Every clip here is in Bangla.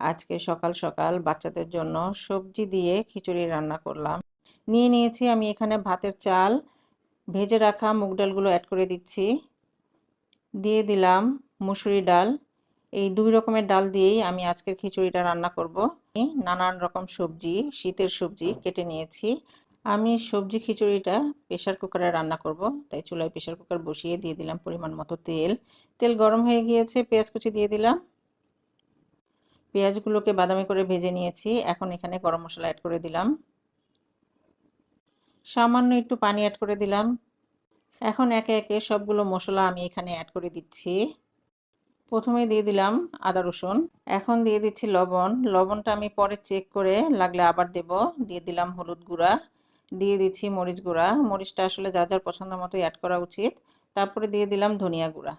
আজকে সকাল সকাল বাচ্চাদের জন্য সবজি দিয়ে খিচুড়ি রান্না করলাম। নিয়ে নিয়েছি আমি এখানে ভাতের চাল, ভেজে রাখা মুগ ডালগুলো অ্যাড করে দিচ্ছি। দিয়ে দিলাম মুসুরি ডাল। এই দুই রকমের ডাল দিয়েই আমি আজকের খিচুড়িটা রান্না করব। নানান রকম সবজি, শীতের সবজি কেটে নিয়েছি। আমি সবজি খিচুড়িটা প্রেশার কুকারে রান্না করব, তাই চুলায় প্রেশার কুকার বসিয়ে দিয়ে দিলাম পরিমাণ মতো তেল। তেল গরম হয়ে গিয়েছে, পেঁয়াজ কুচি দিয়ে দিলাম। পেঁয়াজগুলোকে বাদামি করে ভেজে নিয়েছি। এখন এখানে গরম মশলা অ্যাড করে দিলাম। সামান্য একটু পানি অ্যাড করে দিলাম। এখন একে একে সবগুলো মশলা আমি এখানে অ্যাড করে দিচ্ছি। প্রথমে দিয়ে দিলাম আদা রসুন। এখন দিয়ে দিচ্ছি লবণ। লবণটা আমি পরে চেক করে লাগলে আবার দেব। দিয়ে দিলাম হলুদ গুঁড়া। দিয়ে দিচ্ছি মরিচ গুঁড়া। মরিচটা আসলে যা যার পছন্দ মতো অ্যাড করা উচিত। তারপরে দিয়ে দিলাম ধনিয়া গুঁড়া।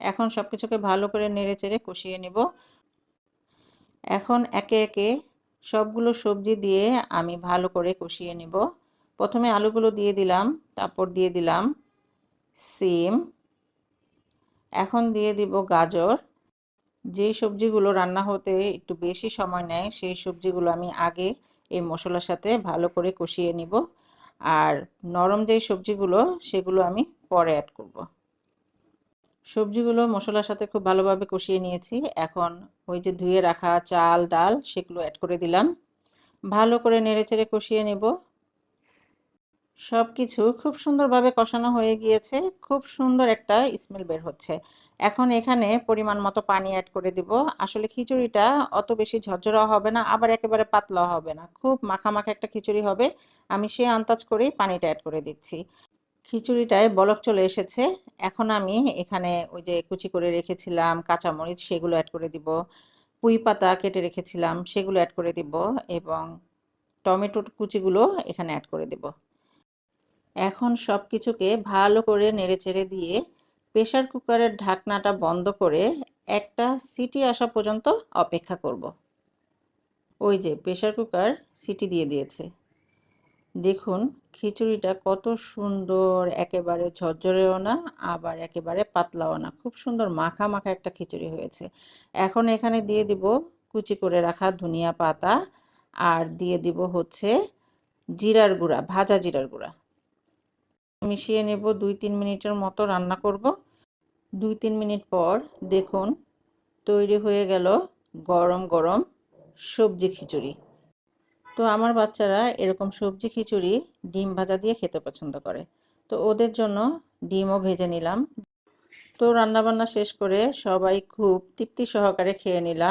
এখন সব কিছুকে ভালো করে নেড়ে চেড়ে কষিয়ে নেব। এখন একে একে সবগুলো সবজি দিয়ে আমি ভালো করে কষিয়ে নেব। প্রথমে আলুগুলো দিয়ে দিলাম, তারপর দিয়ে দিলাম সিম। এখন দিয়ে দিব গাজর। যেই সবজিগুলো রান্না হতে একটু বেশি সময় নেয়, সেই সবজিগুলো আমি আগে এই মশলার সাথে ভালো করে কষিয়ে নিব। আর নরম যেই সবজিগুলো, সেগুলো আমি পরে অ্যাড করব। সবজিগুলো মশলার সাথে খুব ভালোভাবে কষিয়ে নিয়েছি। এখন ওই যে ধুয়ে রাখা চাল, ডাল সেগুলো অ্যাড করে দিলাম। ভালো করে নেড়েচেড়ে কষিয়ে নেব। সব কিছু খুব সুন্দরভাবে কষানো হয়ে গিয়েছে। খুব সুন্দর একটা স্মেল বের হচ্ছে। এখন এখানে পরিমাণ মতো পানি অ্যাড করে দিব। আসলে খিচুড়িটা অত বেশি ঝরঝরা হবে না, আবার একেবারে পাতলাও হবে না। খুব মাখা মাখা একটা খিচুড়ি হবে। আমি সে আন্দাজ করেই পানিটা অ্যাড করে দিচ্ছি। খিচুড়িটায় বলক চলে এসেছে। এখন আমি এখানে ওই যে কুচি করে রেখেছিলাম, কাঁচামরিচ সেগুলো অ্যাড করে দিব, পুঁই পাতা কেটে রেখেছিলাম সেগুলো অ্যাড করে দিব এবং টমেটো কুচিগুলো এখানে অ্যাড করে দেব। এখন সব কিছুকে ভালো করে নেড়েচেড়ে দিয়ে প্রেশার কুকারের ঢাকনাটা বন্ধ করে একটা সিটি আসা পর্যন্ত অপেক্ষা করব। ওই যে প্রেশার কুকার সিটি দিয়ে দিয়েছে। দেখুন, খিচুড়িটা কত সুন্দর, একেবারে ঝরঝরেও না, আবার একেবারে পাতলাও না। খুব সুন্দর মাখা মাখা একটা খিচুড়ি হয়েছে। এখন এখানে দিয়ে দিব কুচি করে রাখা ধনিয়া পাতা আর দিয়ে দিব হচ্ছে জিরার গুঁড়া, ভাজা জিরার গুঁড়া। মিশিয়ে নেব দুই তিন মিনিটের মতো রান্না করব। দুই তিন মিনিট পর দেখুন, তৈরি হয়ে গেল গরম গরম সবজি খিচুড়ি। তো আমার বাচ্চারা এরকম সবজি খিচুড়ি ডিম ভাজা দিয়ে খেতে পছন্দ করে। তো ওদের জন্য ডিমও ভেজে নিলাম। তো রান্নাবান্না শেষ করে সবাই খুব তৃপ্তি সহকারে খেয়ে নিলাম।